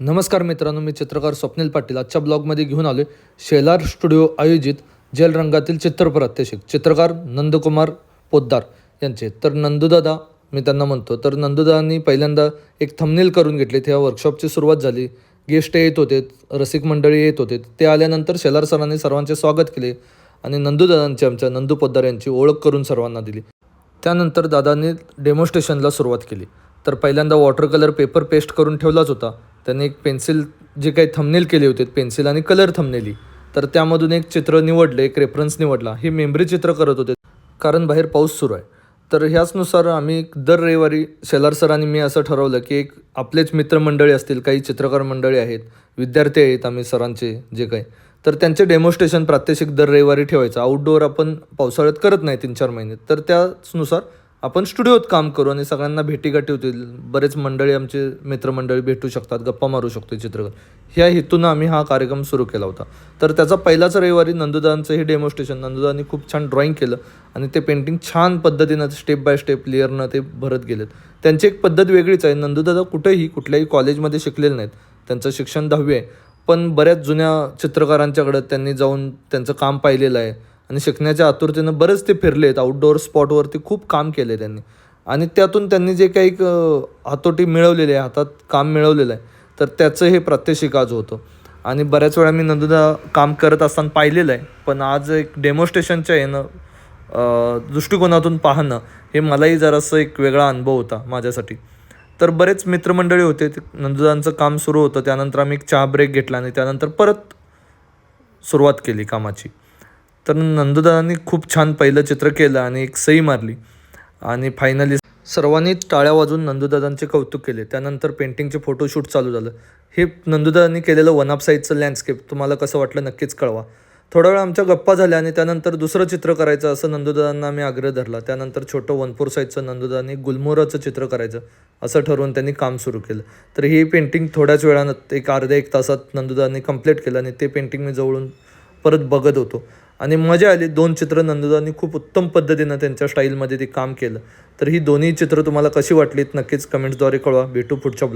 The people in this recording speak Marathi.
नमस्कार मित्रांनो मी चित्रकार स्वप्नील पाटील. आजच्या ब्लॉगमध्ये घेऊन आलो शेलार स्टुडिओ आयोजित जेल रंगातील चित्रप्रात्यक्षिक चित्रकार नंदकुमार पोद्दार यांचे. तर नंदूदादा मी त्यांना म्हणतो तर नंदूदादांनी पहिल्यांदा एक थमनेल करून घेतले. तेव्हा वर्कशॉपची सुरुवात झाली. गेस्ट येत होते रसिक मंडळी येत होते. ते आल्यानंतर शेलार सरांनी सर्वांचे स्वागत केले आणि नंदूदादांची आमच्या नंदू पोद्दार यांची ओळख करून सर्वांना दिली. त्यानंतर दादांनी डेमॉन्स्ट्रेशनला सुरुवात केली. तर पहिल्यांदा वॉटर कलर पेपर पेस्ट करून ठेवलाच होता. त्यांनी एक पेन्सिल जे काही थंबनेल केले होते पेन्सिल आणि कलर थंबनेली तर त्यामधून एक चित्र निवडलं एक रेफरन्स निवडला. हे मेमरी चित्र करत होते. कारण बाहेर पाऊस सुरू आहे. तर ह्याचनुसार आम्ही दर रविवारी शेलार सरांनी मी असं ठरवलं की एक आपलेच मित्रमंडळी असतील काही चित्रकार मंडळी आहेत विद्यार्थी आहेत आम्ही सरांचे जे काही. तर त्यांचे डेमॉन्स्ट्रेशन प्रात्यक्षिक दर रविवारी ठेवायचं. आउटडोअर आपण पावसाळ्यात करत नाही तीन चार महिने. तर त्याचनुसार आपण स्टुडिओत काम करू आणि सगळ्यांना भेटीगाठी होतील. बरेच मंडळी आमचे मित्रमंडळी भेटू शकतात गप्पा मारू शकतो चित्रकार ह्या हेतूनं आम्ही हा कार्यक्रम सुरू केला होता. तर त्याचा पहिलाच रविवारी नंदुदानचं हे डेमॉन्स्ट्रेशन नंदुदानी खूप छान ड्रॉईंग केलं आणि ते पेंटिंग छान पद्धतीनं स्टेप बाय स्टेप लेअरनं ते भरत गेलेत. त्यांची एक पद्धत वेगळीच आहे. नंदुदादा कुठेही कुठल्याही कॉलेजमध्ये शिकलेले नाहीत. त्यांचं शिक्षण दहावी आहे. पण बऱ्याच जुन्या चित्रकारांच्याकडं त्यांनी जाऊन त्यांचं काम पाहिलेलं आहे. आणि शिकण्याच्या आतुरतेनं बरेच ते फिरले आहेत. आउटडोअर स्पॉटवरती खूप काम केले त्यांनी. आणि त्यातून त्यांनी जे काही एक, हातोटी मिळवलेली आहे हातात काम मिळवलेलं आहे तर त्याचं हे प्रात्यक्षिक आज होतं. आणि बऱ्याच वेळा मी नंदुदा काम करत असताना पाहिलेलं आहे पण आज एक डेमॉन्स्ट्रेशनच्या येणं दृष्टिकोनातून पाहणं हे मलाही जरासं एक वेगळा अनुभव होता माझ्यासाठी. तर बरेच मित्रमंडळी होते नंदुदांचं काम सुरू होतं त्यानंतर आम्ही एक चहा ब्रेक घेतला आणि त्यानंतर परत सुरुवात केली कामाची. तर नंदुदादांनी खूप छान पहिलं चित्र केलं आणि एक सही मारली. आणि फायनली सर्वांनी टाळ्या वाजून नंदुदादांचे कौतुक केले. त्यानंतर पेंटिंगचे फोटोशूट चालू झालं. हे नंदुदादांनी केलेलं वन अप साईडचं लँडस्केप तुम्हाला कसं वाटलं नक्कीच कळवा. थोडा वेळ आमच्या गप्पा झाल्या आणि त्यानंतर दुसरं चित्र करायचं असं नंदुदादांना आम्ही आग्रह धरला. त्यानंतर छोटं वन फोर साईजचं नंदुदादांनी गुलमोराचं चित्र करायचं असं ठरवून त्यांनी काम सुरू केलं. तर ही पेंटिंग थोड्याच वेळानं एक अर्ध्या एक तासात नंदुदादांनी कंप्लीट केलं आणि ते पेंटिंग मी जवळून परत बघत होतो. आणि मजा आली. दोन चित्र नंदुदांनी खूप उत्तम पद्धतीनं त्यांच्या स्टाईलमध्ये ते काम केलं. तर ही दोन्ही चित्र तुम्हाला कशी वाटलीत नक्कीच कमेंट्सद्वारे कळवा. भेटू पुढच्या